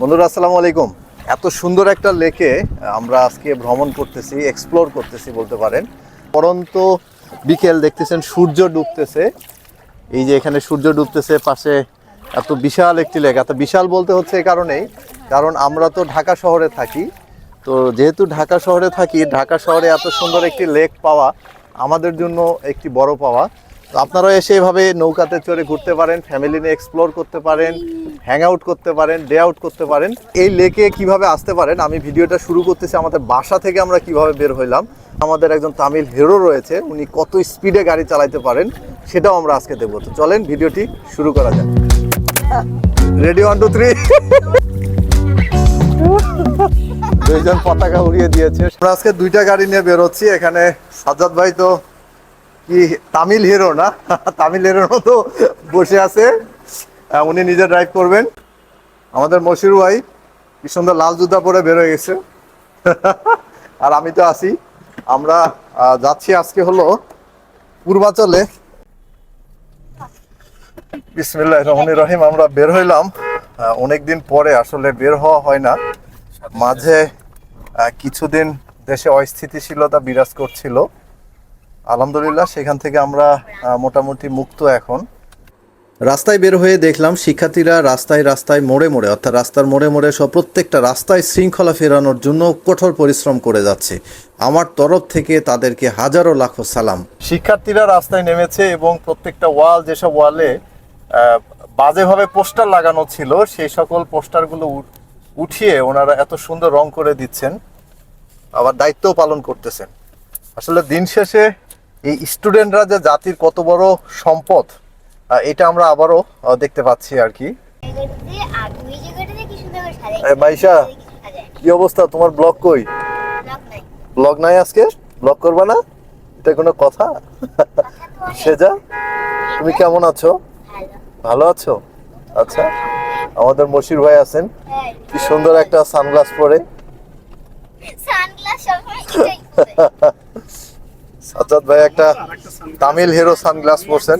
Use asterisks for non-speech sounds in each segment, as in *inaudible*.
বন্ধুরা, আসসালামু আলাইকুম। এত সুন্দর একটা লেকে আমরা আজকে ভ্রমণ করতেছি এক্সপ্লোর করতেছি বলতে পারেন। পরন্ত বিকেল দেখতেছেন, সূর্য ডুবতেছে। এই যে এখানে সূর্য ডুবতেছে, পাশে এত বিশাল একটি লেক। এত বিশাল বলতে হচ্ছে এই কারণেই, কারণ আমরা তো ঢাকা শহরে থাকি। তো যেহেতু ঢাকা শহরে থাকি, ঢাকা শহরে এত সুন্দর একটি লেক পাওয়া আমাদের জন্য একটি বড় পাওয়া। তো আপনারা এসে এভাবে নৌকাতে চড়ে ঘুরতে পারেন ফ্যামিলি নিয়ে এক্সপ্লোর করতে পারেন হ্যাং আউট করতে পারেন ডে আউট করতে পারেন। এই লেকে কীভাবে আসতে পারেন? আমি ভিডিওটা শুরু করতেছি আমাদের বাসা থেকে আমরা কীভাবে বের হইলাম। আমাদের একজন তামিল হিরো রয়েছে, উনি কত স্পিডে গাড়ি চালাইতে পারেন সেটাও আমরা আজকে দেখব। তো চলেন, ভিডিওটি শুরু করা যাক। রেডি ওয়ান টু থ্রি দুইজন পতাকা উড়িয়ে দিয়েছে। আমরা আজকে দুইটা গাড়ি নিয়ে বেরোচ্ছি এখানে সাজ্জাদ ভাই তো কি, তামিল হিরো না? *laughs* তামিল হিরোর মতো বসে আছে। উনি নিজে ড্রাইভ করবেন। আমাদের মশির ভাই কি সুন্দর লাল জুতা পরে বের হয়ে গেছে। *laughs* আর আমি তো আছি। আমরা যাচ্ছি আজকে হলো পূর্বাচলে। বিসমিল্লাহ রহমান রহিম, আমরা বের হইলাম। অনেক দিন পরে আসলে বের হওয়া হয় না। মাঝে কিছুদিন দেশে অস্থিতিশীলতা বিরাজ করছিল। আলহামদুলিল্লাহ সেখান থেকে আমরা মোটামুটি মুক্ত এখন। রাস্তায় বের হয়ে দেখলাম শিক্ষার্থীরা রাস্তায় রাস্তায় মোড়ে মোড়ে অর্থাৎ রাস্তার মোড়ে মোড়ে সব প্রত্যেকটা রাস্তায় শৃঙ্খলা ফেরানোর জন্য কঠোর পরিশ্রম করে যাচ্ছে। আমার তরফ থেকে তাদেরকে হাজারো লাখো সালাম। শিক্ষার্থীরা রাস্তায় নেমেছে এবং প্রত্যেকটা ওয়াল যেসব ওয়ালে বাজেভাবে পোস্টার লাগানো ছিল সেই সকল পোস্টারগুলো উঠ- উঠিয়ে ওনারা এত সুন্দর রং করে দিচ্ছেন। আবার দায়িত্বও পালন করতেছেন। আসলে দিন শেষে এই স্টুডেন্টরা যে জাতির কত বড় সম্পদ এটা আমরা আবারও দেখতে পাচ্ছি আর কি। জায়গাটাতে কি মাইশা। অবস্থা? তোমার ব্লগ কই? ব্লক নাই ব্লগ নাই আজকে? ব্লগ করবা না? এটা কোনো কথা? সেজা? তুমি কেমন আছো? ভালো আছো? আচ্ছা আমাদের মশির ভাই আছেন। কি সুন্দর একটা সানগ্লাস পরে। সানগ্লাস পরে। *laughs* সাজ্জাদ ভাই একটা তামিল হিরো সানগ্লাস পরছেন।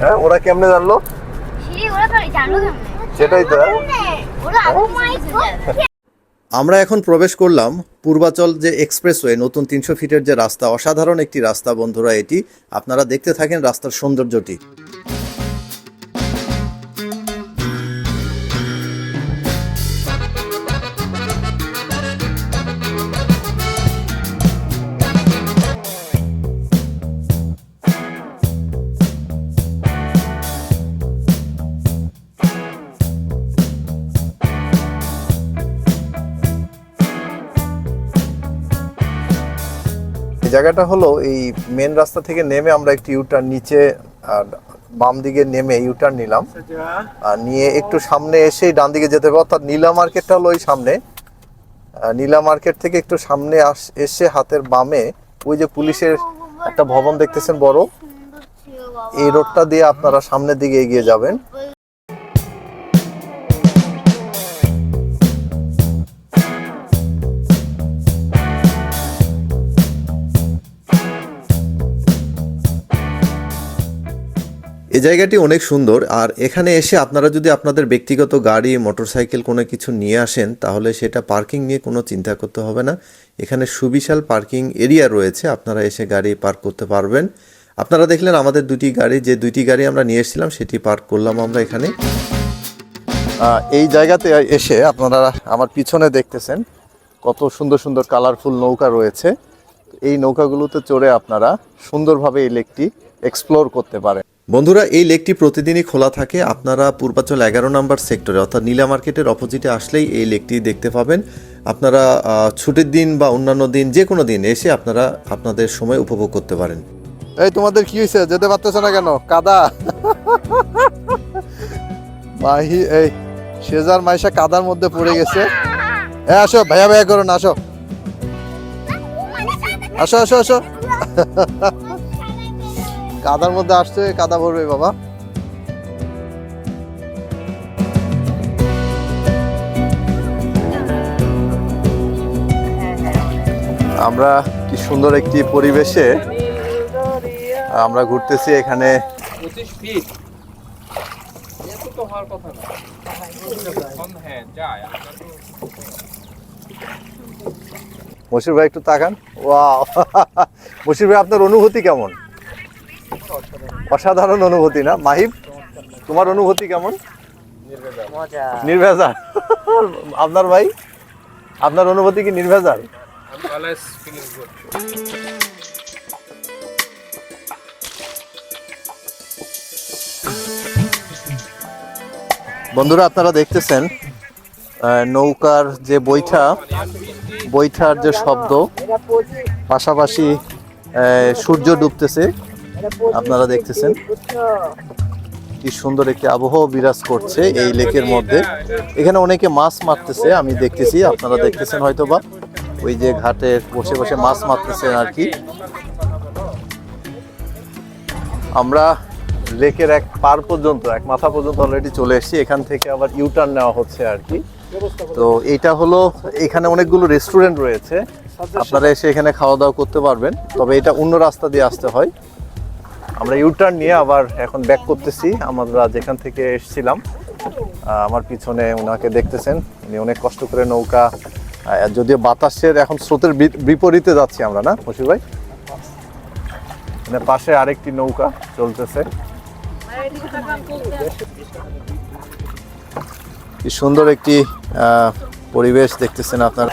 হ্যাঁ ওরা কেমনে জানলো? সেটাই তো আমরা এখন প্রবেশ করলাম পূর্বাচল যে এক্সপ্রেসওয়ে, নতুন তিনশো ফিটের যে রাস্তা, অসাধারণ একটি রাস্তা বন্ধুরা এটি। আপনারা দেখতে থাকেন রাস্তার সৌন্দর্যটি। জায়গাটা হলো এই মেন রাস্তা থেকে নেমে আমরা একটি ইউটার্ন নিচে আর বাম দিকে নেমে ইউটার্ন নিলাম। আর নিয়ে একটু সামনে এসে ডান দিকে যেতে হবে। অর্থাৎ নীলা মার্কেটটা হলো ওই সামনে। নীলা মার্কেট থেকে একটু সামনে এসে হাতের বামে ওই যে পুলিশের একটা ভবন দেখতেছেন বড়। এই রোডটা দিয়ে আপনারা সামনের দিকে এগিয়ে যাবেন। এই জায়গাটি অনেক সুন্দর। আর এখানে এসে আপনারা যদি আপনাদের ব্যক্তিগত গাড়ি, মোটরসাইকেল কোনো কিছু নিয়ে আসেন, তাহলে সেটা পার্কিং নিয়ে কোনো চিন্তা করতে হবে না। এখানে সুবিশাল পার্কিং এরিয়া রয়েছে, আপনারা এসে গাড়ি পার্ক করতে পারবেন। আপনারা দেখলেন আমাদের দুটি গাড়ি, যে দুইটি গাড়ি আমরা নিয়ে এসেছিলাম, সেটি পার্ক করলাম আমরা এখানে। এই জায়গাতে এসে আপনারা আমার পিছনে দেখতেছেন, কত সুন্দর সুন্দর কালারফুল নৌকা রয়েছে। এই নৌকাগুলোতে চড়ে আপনারা সুন্দরভাবে এই লেকটি এক্সপ্লোর করতে পারেন। বন্ধুরা, এই লেকটি প্রতিদিনই খোলা থাকে। আপনারা পূর্বাচল এগারো নম্বর সেক্টরে, অর্থাৎ নীলা মার্কেটের অপোজিটে আসলেই এই লেকটি দেখতে পাবেন। আপনারা ছুটির দিন বা অন্যান্য দিন, যে কোনো দিন এসে আপনারা আপনাদের সময় উপভোগ করতে পারেন। এই, তোমাদের কি হয়েছে যেতে পারতেছ না কেন? কাদা। মাহি, এই, সেজার মাইশা কাদার মধ্যে পড়ে গেছে। হ্যাঁ আসো, ভাইয়া ভাইয়া করো না, আসো। আসো আসো আসো। কাদার মধ্যে আসছে কাদা ভরবে বাবা। আমরা কি সুন্দর একটি পরিবেশে আমরা ঘুরতেছি এখানে। মশির ভাই একটু তাকান। ওয়া *laughs* মশির ভাই আপনার অনুভূতি কেমন? অসাধারণ অনুভূতি না? মাহিব তোমার অনুভূতি কেমন? নির্ভেজাল। আপনার ভাই আপনার অনুভূতি কি নির্ভেজাল? বন্ধুরা আপনারা দেখতেছেন নৌকার যে বৈঠা বৈঠার যে শব্দ পাশাপাশি সূর্য ডুবতেছে। আপনারা দেখতেছেন কি সুন্দর একটি আবহাওয়া বিরাজ করছে এই লেকের মধ্যে। এখানে অনেকে মাছ মারতেছে আমি দেখতেছি আপনারা দেখতেছেন হয়তোবা। ওই যে ঘাটে বসে বসে মাছ মারতেছেন আর কি। আমরা লেকের এক পার পর্যন্ত এক মাথা পর্যন্ত অলরেডি চলে এসেছি। এখান থেকে আবার ইউটার্ন নেওয়া হচ্ছে আর কি। তো এটা হলো এখানে অনেকগুলো রেস্টুরেন্ট রয়েছে। আপনারা এসে এখানে খাওয়া দাওয়া করতে পারবেন। তবে এটা অন্য রাস্তা দিয়ে আসতে হয়। আমরা ইউটার্ন নিয়ে আবার এখন ব্যাক করতেছি। আমরা যেখান থেকে এসেছিলাম আমার পিছনে ওনাকে দেখতেছেন। উনি অনেক কষ্ট করে নৌকা যদিও বাতাসের এখন স্রোতের বিপরীতে যাচ্ছি আমরা, না মশির ভাই? পাশে আরেকটি নৌকা চলতেছে। কি সুন্দর একটি পরিবেশ দেখতেছেন আপনারা।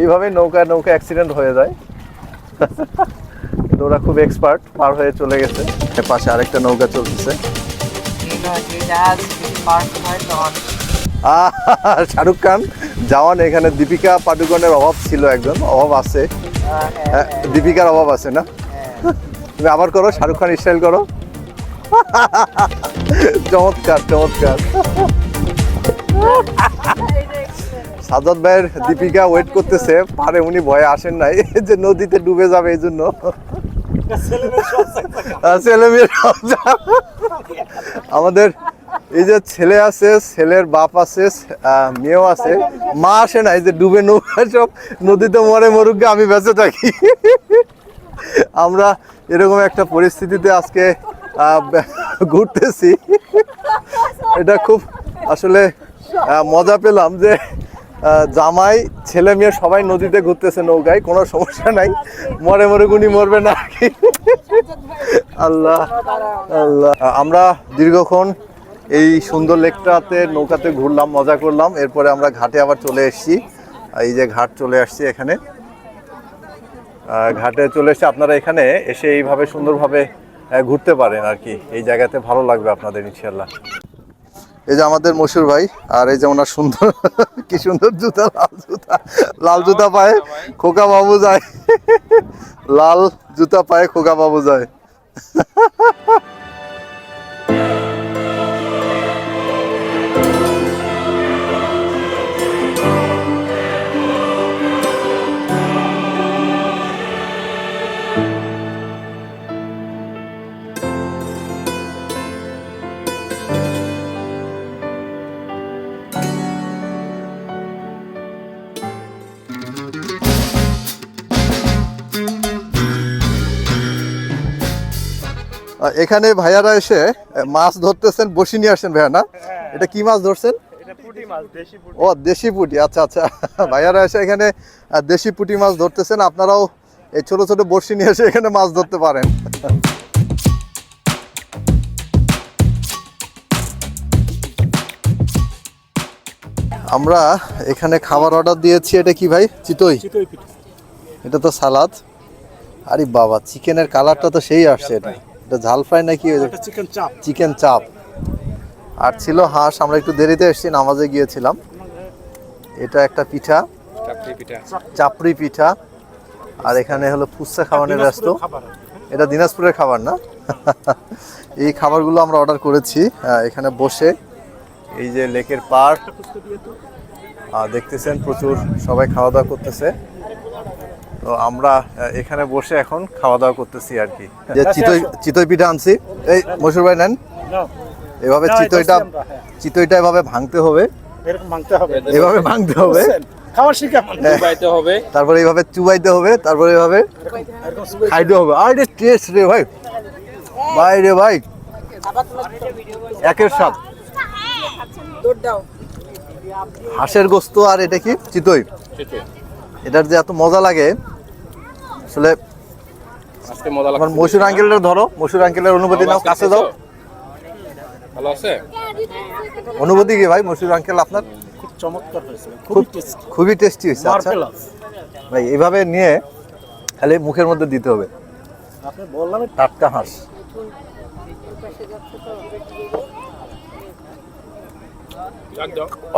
এইভাবে নৌকা নৌকা অ্যাক্সিডেন্ট হয়ে যায়। ওরা খুব এক্সপার্ট পার হয়ে চলে গেছে। পাশে আরেকটা নৌকা চলতেছে। শাহরুখ খান জওয়ান এখানে দীপিকা পাডুকোনের অভাব ছিল একজন অভাব আছে। হ্যাঁ, দীপিকার অভাব আছে না? তুমি আবার করো শাহরুখ খান স্টাইল করো। চমৎকার চমৎকার। সাজাদ ভাইয়ের দীপিকা ওয়েট করতেছে পারে উনি ভয়ে আসেন নাই যে নদীতে ডুবে যাবে এই জন্য ছেলে আমাদের এই যে ছেলে আছে, ছেলের বাপ আছে মেয়েও আছে। মা আসে না, এই যে ডুবে নৌকা সব নদীতে মরে মরুক আমি বেঁচে থাকি। আমরা এরকম একটা পরিস্থিতিতে আজকে ঘুরতেছি। এটা খুব আসলে মজা পেলাম যে জামাই, ছেলে মেয়ে সবাই নদীতে ঘুরতেছে নৌকায়, কোনো সমস্যা নাই। মরে মরে গুনি মরবে না আল্লাহ আল্লাহ। আমরা দীর্ঘক্ষণ এই সুন্দর লেকটাতে, নৌকাতে ঘুরলাম, মজা করলাম। এরপরে আমরা ঘাটে আবার চলে এসেছি। এই যে ঘাট চলে আসছি এখানে। ঘাটে চলে এসে আপনারা এখানে এসে এইভাবে সুন্দরভাবে ঘুরতে পারেন আর কি। এই জায়গাতে ভালো লাগবে আপনাদের ইনশাল্লাহ এই যে আমাদের মসুর ভাই, আর এই যে ওনার সুন্দর, কি সুন্দর জুতা, লাল জুতা লাল জুতা পায়ে, খোকা বাবু যায়। লাল জুতা পায়ে, খোকা বাবু যায়। এখানে ভাইয়ারা এসে মাছ ধরতেছেন বসি নিয়ে আসেন ভাইয়া না? এটা কি মাছ ধরছেন? ও দেশি পুঁটি আচ্ছা আচ্ছা। *laughs* ভাইয়ারা এসে এখানে দেশি পুঁটি মাছ ধরতেছেন আপনারাও এই ছোট ছোট বড়শি নিয়ে এসে এখানে মাছ ধরতে পারেন। আমরা এখানে খাবার অর্ডার দিয়েছি এটা কি ভাই? চিতই? এটা তো সালাদ। আরে বাবা চিকেনের কালারটা তো সেই আসছে এটা। এটা ঝাল ফ্রাই নাকি চিকেন চাপ চিকেন চাপ আর ছিল হাঁস আমরা একটু দেরিতে এসেছি নামাজে গিয়েছিলাম। এটা একটা পিঠা। চাপড়ি পিঠা। আর এখানে হলো ফুচকা খাওয়ানোর ব্যস্ত এটা দিনাজপুরের খাবার না? *laughs* এই খাবারগুলো আমরা অর্ডার করেছি এখানে বসে। এই যে লেকের পার আহ, দেখতেছেন প্রচুর সবাই খাওয়া দাওয়া করতেছে। তো আমরা এখানে বসে এখন খাওয়া দাওয়া করতেছি আর কি। যে চিতই চিতই পিঠা আনছি। এই মশুর ভাই নেন। এভাবে চিতইটা হ্যাঁ। চিতইটা এভাবে ভাঙতে হবে। এরকম মাংতে হবে। এভাবে ভাঙতে হবে? শিখা তারপরে এইভাবে চুবাইতে হবে তারপরে এইভাবে খাইতে হবে। আর এটা টেস্ট রে ভাই। ভাই রে ভাই। একের সাথ হাঁসের গোস্ত আর এটা কি? চিতই। এটার যে এত মজা লাগে আসলে আজকে মজা লাগছে মসুর আঙ্কেলের ধরো মসুর আঙ্কেলের অনুভূতি নাও কাছে দাও ভালো আছে? অনুভূতি কি ভাই মসুর আঙ্কেল আপনার? খুব চমৎকার হয়েছে খুব খুবই টেস্টি খুবই টেস্টি হয়েছে আচ্ছা। ভাই এইভাবে নিয়ে খালি মুখের মধ্যে দিতে হবে। আপনি বললাম টাটকা হাঁস।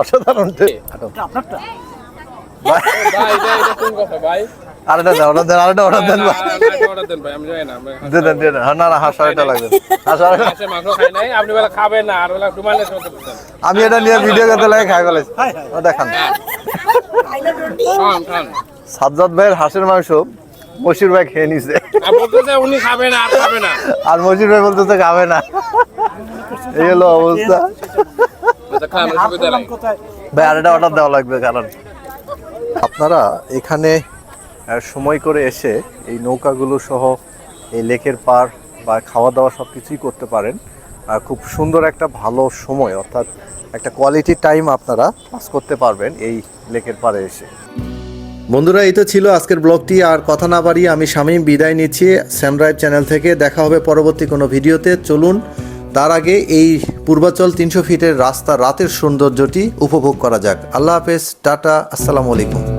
অসাধারণ আপনারটা? আরেকটা দেন আরেকটা দেন আরেকটা অর্ডার দেন ভাই। না, না, দেন ভাই আমি জানি না দেন দেন দেন হ্যাঁ, না না হাঁস আরেকটা লাগবে। হাঁস আরেকটা হাঁসের মাংস খাই নাই আপনি বেলা খাবেন না আর বেলা ডুমাইলে আমি এটা নিয়ে ভিডিও করতে লাগে খাই ও দেখান। খান খান। সাজ্জাদ ভাইয়ের হাঁসের মাংস মশির ভাই খেয়ে নিছে। আর বলতেছে উনি খাবে না আর খাবে না। আর মশির ভাই বলতেছে খাবে না। এই হলো অবস্থা। আচ্ছা, ভাই আরেকটা অর্ডার দেওয়া লাগবে কারণ আপনারা এখানে সময় করে এসে এই নৌকাগুলো সহ এই লেকের পার বা খাওয়া দাওয়া সব কিছুই করতে পারেন। খুব সুন্দর একটা ভালো সময়, অর্থাৎ একটা কোয়ালিটি টাইম আপনারা পাস করতে পারবেন এই লেকের পাড়ে এসে। বন্ধুরা, এই তো ছিল আজকের ব্লগটি। আর কথা না বাড়িয়ে আমি স্বামী বিদায় নিচ্ছি। স্যামড্রাইভ চ্যানেল থেকে দেখা হবে পরবর্তী কোনো ভিডিওতে। চলুন তার আগে এই পূর্বাচল তিনশো ফিটের রাস্তা রাতের সৌন্দর্যটি উপভোগ করা যাক। আল্লাহ হাফেজ, টাটা, আসসালামু আলাইকুম।